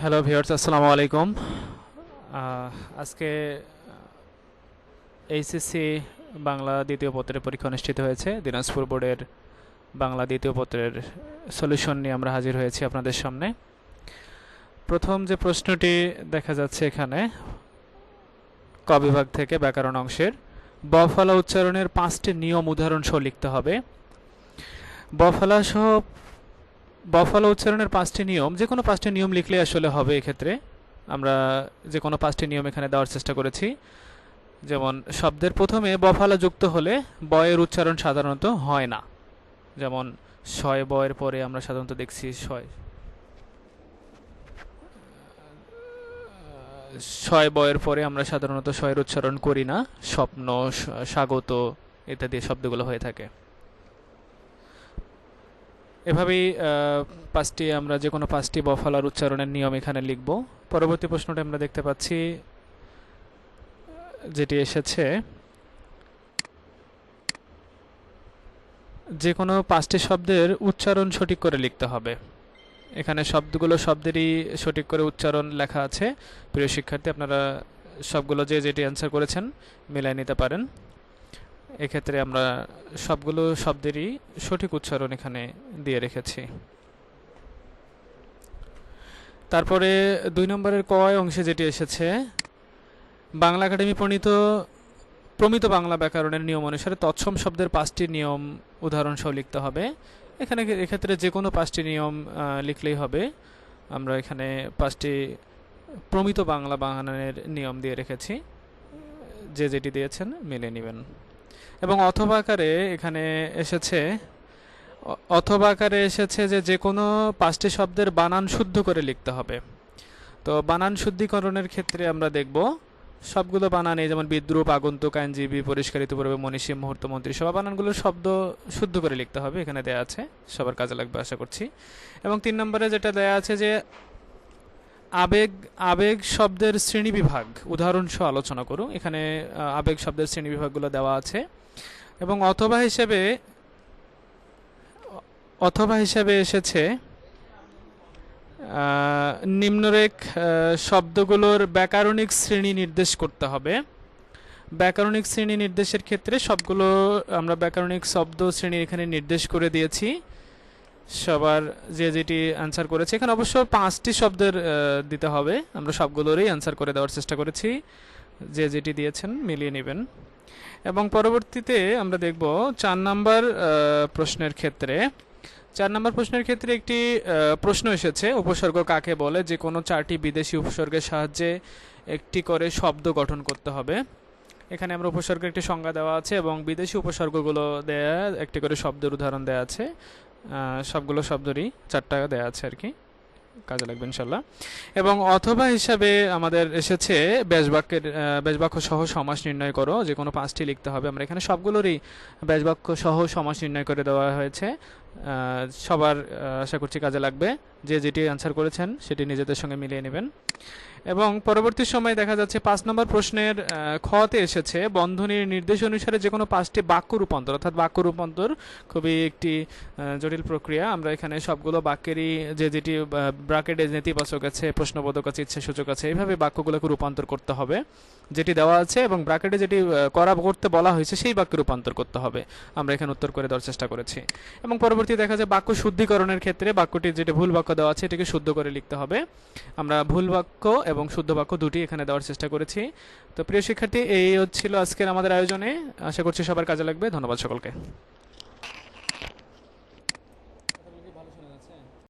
Hello viewers আসসালামু আলাইকুম আজকে এইচএসসি বাংলা দ্বিতীয় পত্রের পরীক্ষা অনুষ্ঠিত হয়েছে। দিনাজপুর বোর্ডের বাংলা দ্বিতীয় পত্রের সলিউশন নিয়ে আমরা হাজির হয়েছি আপনাদের সামনে। প্রথম যে প্রশ্নটি দেখা যাচ্ছে এখানে, ক বিভাগ থেকে ব্যাকরণ অংশের, বফলা উচ্চারণের পাঁচটি নিয়ম উদাহরণ সহ লিখতে হবে। বফলা সহ বফালো উচ্চারণের পাঁচটি নিয়ম, যে কোনো পাঁচটি নিয়ম লিখলে আসলে হবে এক্ষেত্রে। আমরা যে কোনো পাঁচটি নিয়ম এখানে দেওয়ার চেষ্টা করেছি। যেমন, শব্দের প্রথমে বফালা যুক্ত হলে বয়ের উচ্চারণ সাধারণত হয় না। যেমন, শয় বয়ের পরে আমরা সাধারণত দেখছি শয়। শয় বয়ের পরে আমরা সাধারণত শয়ের উচ্চারণ করি না। স্বপ্ন, স্বাগত ইত্যাদি শব্দগুলো হয়ে থাকে। এভাবেই পাঁচটি, আমরা যে কোনো পাঁচটি বফালার উচ্চারণের নিয়ম এখানে লিখব। পরবর্তী প্রশ্নটা আমরা দেখতে পাচ্ছি, যেটি এসেছে। যে কোনো পাঁচটি শব্দের উচ্চারণ সঠিক করে লিখতে হবে। এখানে শব্দগুলো শব্দেরই সঠিক করে উচ্চারণ লেখা আছে। প্রিয় শিক্ষার্থী, আপনারা সবগুলো যে যেটি অ্যান্সার করেছেন মিলাই নিতে পারেন। এক্ষেত্রে আমরা সবগুলো শব্দেরই সঠিক উচ্চারণ এখানে দিয়ে রেখেছি। তারপরে দুই নম্বরের কয় অংশে যেটি এসেছে, বাংলা একাডেমি প্রণীত প্রমিত বাংলা ব্যাকরণের নিয়ম অনুসারে তৎসম শব্দের পাঁচটি নিয়ম উদাহরণ সহ লিখতে হবে। এখানে এক্ষেত্রে যে কোনো পাঁচটি নিয়ম লিখলেই হবে। আমরা এখানে পাঁচটি প্রমিত বাংলা বানানের নিয়ম দিয়ে রেখেছি। যে যেটি দিয়েছেন মিলে নেবেন। এবং অথবা আকারে এখানে এসেছে, অথবা আকারে এসেছে যে যে কোনো পাঁচটি শব্দের বানান শুদ্ধ করে লিখতে হবে। তো বানান শুদ্ধিকরণের ক্ষেত্রে আমরা দেখব, সবগুলো বানান এই যেমন বিদ্রুপ, আগন্তুক, আইনজীবী, পরিষ্কারিত পূর্বে মনীষী, মুহূর্ত মন্ত্রী সভা বানানগুলোর শব্দ শুদ্ধ করে লিখতে হবে, এখানে দেয়া আছে, সবার কাজে লাগবে আশা করছি। এবং তিন নম্বরে যেটা দেয়া আছে যে আবেগ আবেগ শব্দের শ্রেণীবিভাগ। উদাহরণ সহ আলোচনা করুন এখানে আবেগ শব্দের শ্রেণীবিভাগগুলো দেওয়া আছে। এবং অথবা হিসেবে অথবা হিসেবে এসেছে নিম্নরেখ শব্দগুলোর ব্যাকরণিক শ্রেণি নির্দেশ করতে হবে। ব্যাকরণিক শ্রেণি নির্দেশের ক্ষেত্রে সবগুলো আমরা ব্যাকরণিক শব্দ শ্রেণি এখানে নির্দেশ করে দিয়েছি। সবার যে যেটি অ্যান্সার করেছে। এখানে অবশ্য পাঁচটি শব্দের দিতে হবে। আমরা সবগুলোরই অ্যান্সার করে দেওয়ার চেষ্টা করেছি। যে যেটি দিয়েছেন, মিলিয়ে নেবেন। এবং পরবর্তীতে আমরা দেখব চার নাম্বার প্রশ্নের ক্ষেত্রে। চার নাম্বার প্রশ্নের ক্ষেত্রে একটি প্রশ্ন এসেছে। উপসর্গ কাকে বলে? যে কোনো চারটি বিদেশি উপসর্গের সাহায্যে একটি করে শব্দ গঠন করতে হবে। এখানে আমরা উপসর্গের একটি সংজ্ঞা দেওয়া আছে এবং বিদেশি উপসর্গগুলো দেয়া, একটি করে শব্দের উদাহরণ দেওয়া আছে। সবগুলো শব্দেরই টাকা দেওয়া আছে আর কি। কাজে লাগবে ইনশাল্লাহ। এবং অথবা হিসাবে আমাদের এসেছে ব্যাসবাক্যের ব্যাসবাক্য সহ সমাস নির্ণয় করো, যে কোনো পাঁচটি লিখতে হবে। আমরা এখানে সবগুলোরই ব্যাসবাক্য সহ সমাস নির্ণয় করে দেওয়া হয়েছে। সবার আশা করছি কাজে লাগবে। যে যেটি অ্যান্সার করেছেন, সেটি নিজেদের সঙ্গে মিলিয়ে নেবেন। এবং পরবর্তী সময়ে দেখা যাচ্ছে পাঁচ নম্বর প্রশ্নের খতে এসেছে। বন্ধনীর নির্দেশ অনুসারে যে কোনো পাঁচটি বাক্য রূপান্তর, অর্থাৎ বাক্য রূপান্তর খুবই একটি জটিল প্রক্রিয়া। আমরা এখানে সবগুলো বাক্যেরই যে যেটি ব্রাকেটে নেতিবাচক আছে, প্রশ্নবোধক আছে, ইচ্ছাসূচক আছে, এইভাবে বাক্যগুলোকে রূপান্তর করতে হবে। যেটি দেওয়া আছে এবং ব্রাকেটে যেটি করা করতে বলা হয়েছে, সেই বাক্যে রূপান্তর করতে হবে। আমরা এখানে উত্তর করে দেওয়ার চেষ্টা করেছি। এবং পরবর্তী দেখা যায় বাক্য শুদ্ধিকরণের ক্ষেত্রে বাক্যটি যেটি ভুল বাক্য দেওয়া আছে, এটিকে শুদ্ধ করে লিখতে হবে। আমরা ভুল বাক্য এবং শুদ্ধ বাক্য দুটি এখানে দেওয়ার চেষ্টা করেছি। তো প্রিয় শিক্ষার্থী, এই হচ্ছিল আজকের আমাদের আয়োজনে। আশা করছি সবার কাজে লাগবে। ধন্যবাদ সকলকে।